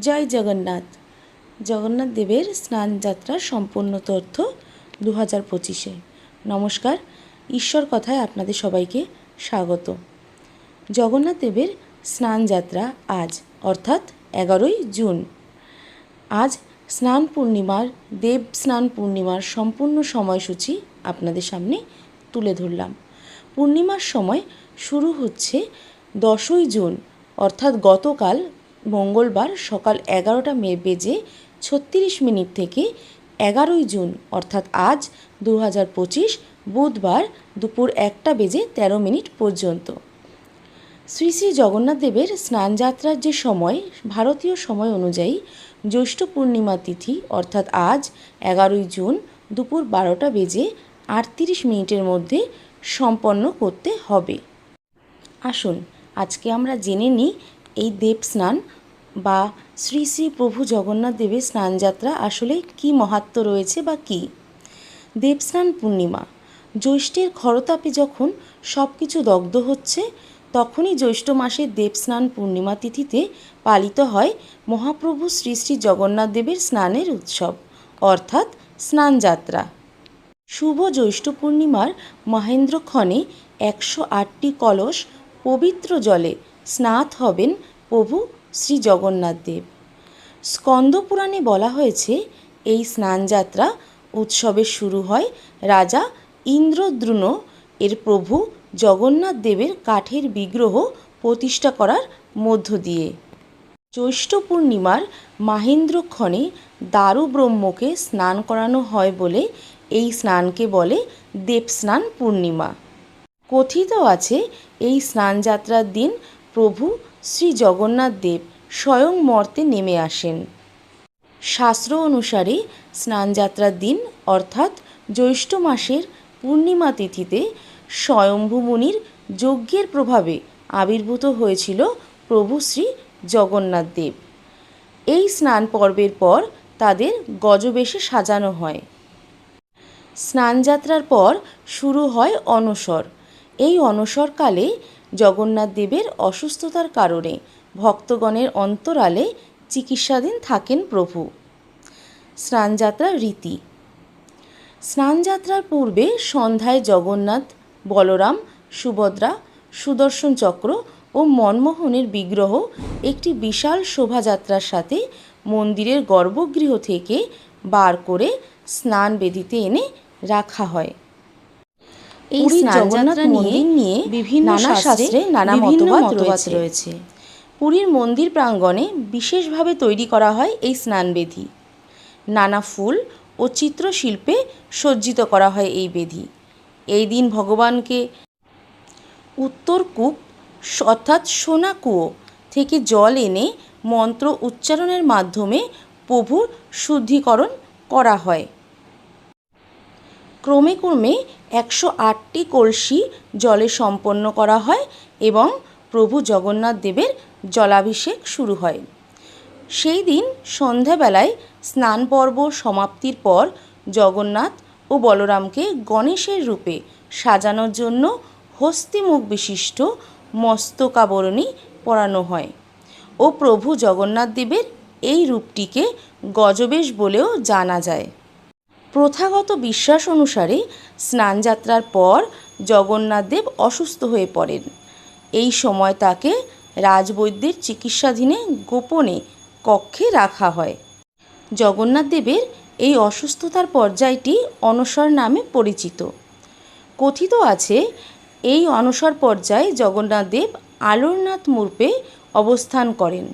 জয় জগন্নাথ। জগন্নাথ দেবের স্নান যাত্রার সম্পূর্ণ তথ্য দু হাজার পঁচিশে। নমস্কার, ঈশ্বর কথায় আপনাদের সবাইকে স্বাগত। জগন্নাথ দেবের স্নান যাত্রা আজ, অর্থাৎ এগারোই জুন। আজ স্নান পূর্ণিমার, দেব স্নান পূর্ণিমার সম্পূর্ণ সময়সূচি আপনাদের সামনে তুলে ধরলাম। পূর্ণিমার সময় শুরু হচ্ছে দশই জুন, অর্থাৎ গতকাল মঙ্গলবার সকাল এগারোটা মে বেজে ছত্রিশ মিনিট থেকে এগারোই জুন, অর্থাৎ আজ দু হাজার পঁচিশ বুধবার দুপুর একটা বেজে তেরো মিনিট পর্যন্ত। শ্রী শ্রী জগন্নাথ দেবের স্নানযাত্রার যে সময়, ভারতীয় সময় অনুযায়ী জ্যৈষ্ঠ পূর্ণিমা তিথি, অর্থাৎ আজ এগারোই জুন দুপুর বারোটা বেজে আটত্রিশ মিনিটের মধ্যে সম্পন্ন করতে হবে। আসুন, আজকে আমরা জেনে নিই এই দেব স্নান বা শ্রী শ্রী প্রভু জগন্নাথ দেবের স্নানযাত্রা আসলে কি মাহাত্ম্য রয়েছে বা কী? দেবস্নান পূর্ণিমা। জ্যৈষ্ঠের খরতাপে যখন সব কিছু দগ্ধ হচ্ছে, তখনই জ্যৈষ্ঠ মাসের দেবস্নান পূর্ণিমা তিথিতে পালিত হয় মহাপ্রভু শ্রী শ্রী জগন্নাথ দেবের স্নানের উৎসব, অর্থাৎ স্নানযাত্রা। শুভ জ্যৈষ্ঠ পূর্ণিমার মহেন্দ্রক্ষণে একশো আটটি কলস পবিত্র জলে স্নাত হবেন প্রভু শ্রী জগন্নাথ দেব। স্কন্দপুরাণে বলা হয়েছে, এই স্নানযাত্রা উৎসবের শুরু হয় রাজা ইন্দ্রদ্রুণ এর প্রভু জগন্নাথ দেবের কাঠের বিগ্রহ প্রতিষ্ঠা করার মধ্য দিয়ে। জ্যৈষ্ঠ পূর্ণিমার মাহেন্দ্রক্ষণে দারু ব্রহ্মকে স্নান করানো হয় বলে এই স্নানকে বলে দেবস্নান পূর্ণিমা। কথিত আছে, এই স্নানযাত্রার দিন প্রভু শ্রী জগন্নাথ দেব স্বয়ং মর্তে নেমে আসেন। শাস্ত্র অনুসারে স্নানযাত্রার দিন, অর্থাৎ জ্যৈষ্ঠ মাসের পূর্ণিমা তিথিতে স্বয়ম্ভু মুনির যজ্ঞের প্রভাবে আবির্ভূত হয়েছিল প্রভু শ্রী জগন্নাথ দেব। এই স্নান পর্বের পর তাদের গজবেশে সাজানো হয়। স্নানযাত্রার পর শুরু হয় অনসর এই অনসরকালে জগন্নাথ দেবের অসুস্থতার কারণে ভক্তগণের অন্তরালে চিকিৎসাধীন থাকেন প্রভু। স্নানযাত্রার রীতি। স্নানযাত্রার পূর্বে সন্ধ্যায় জগন্নাথ, বলরাম, সুভদ্রা, সুদর্শন চক্র ও মনমোহনের বিগ্রহ একটি বিশাল শোভাযাত্রার সাথে মন্দিরের গর্ভগৃহ থেকে বার করে স্নান বেদিতে এনে রাখা হয়। এই জগন্নাথ মন্দির নিয়ে বিভিন্ন শাস্ত্রে নানা মতবাদ রয়েছে। পুরীর মন্দির প্রাঙ্গণে বিশেষভাবে তৈরি করা হয় এই স্নানবেদি। নানা ফুল ও চিত্রশিল্পে সজ্জিত করা হয় এই বেধি এই দিন ভগবানকে উত্তর কূপ অর্থাৎ সোনা কুয়ো থেকে জল এনে মন্ত্র উচ্চারণের মাধ্যমে প্রভুর শুদ্ধিকরণ করা হয়। ক্রমে ক্রমে একশো আটটি কলসি জলে সম্পন্ন করা হয় এবং প্রভু জগন্নাথ দেবের জলাভিষেক শুরু হয়। সেই দিন সন্ধ্যাবেলায় স্নান পর্ব সমাপ্তির পর জগন্নাথ ও বলরামকে গণেশের রূপে সাজানোর জন্য হস্তিমুখ বিশিষ্ট মস্তকাবরণী পরানো হয় ও প্রভু জগন্নাথ দেবের এই রূপটিকে গজবেশ বলেও জানা যায়। প্রথাগত বিশ্বাস অনুসারে স্নানযাত্রার পর জগন্নাথদেব অসুস্থ হয়ে পড়েন। এই সময় তাকে রাজবৈদ্যের চিকিৎসাধীনে গোপনে কক্ষে রাখা হয়। জগন্নাথদেবের এই অসুস্থতার পর্যায়টি অনসর নামে পরিচিত। কথিত আছে, এই অনসর পর্যায়ে জগন্নাথদেব আলোরনাথ মূর্পে অবস্থান করেন।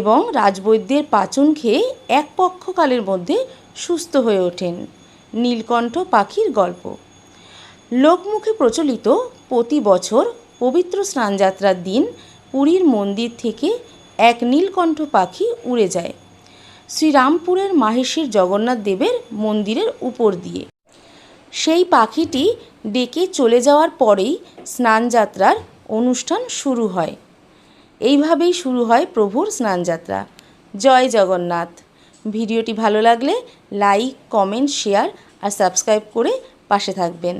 এবং রাজবৈদ্যের পাচন খেয়ে এক পক্ষকালের মধ্যে সুস্থ হয়ে ওঠেন। নীলকণ্ঠ পাখির গল্প। লোকমুখে প্রচলিত প্রতি বছর পবিত্র স্নানযাত্রার দিন পুরীর মন্দির থেকে এক নীলকণ্ঠ পাখি উড়ে যায়। শ্রীরামপুরের মাহেশের জগন্নাথ দেবের মন্দিরের উপর দিয়ে। সেই পাখিটি ডেকে চলে যাওয়ার পরেই স্নানযাত্রার অনুষ্ঠান শুরু হয়। এইভাবেই শুরু হয় প্রভুর স্নানযাত্রা। জয় জগন্নাথ। ভিডিওটি ভালো লাগলে লাইক, কমেন্ট, শেয়ার আর সাবস্ক্রাইব করে পাশে থাকবেন।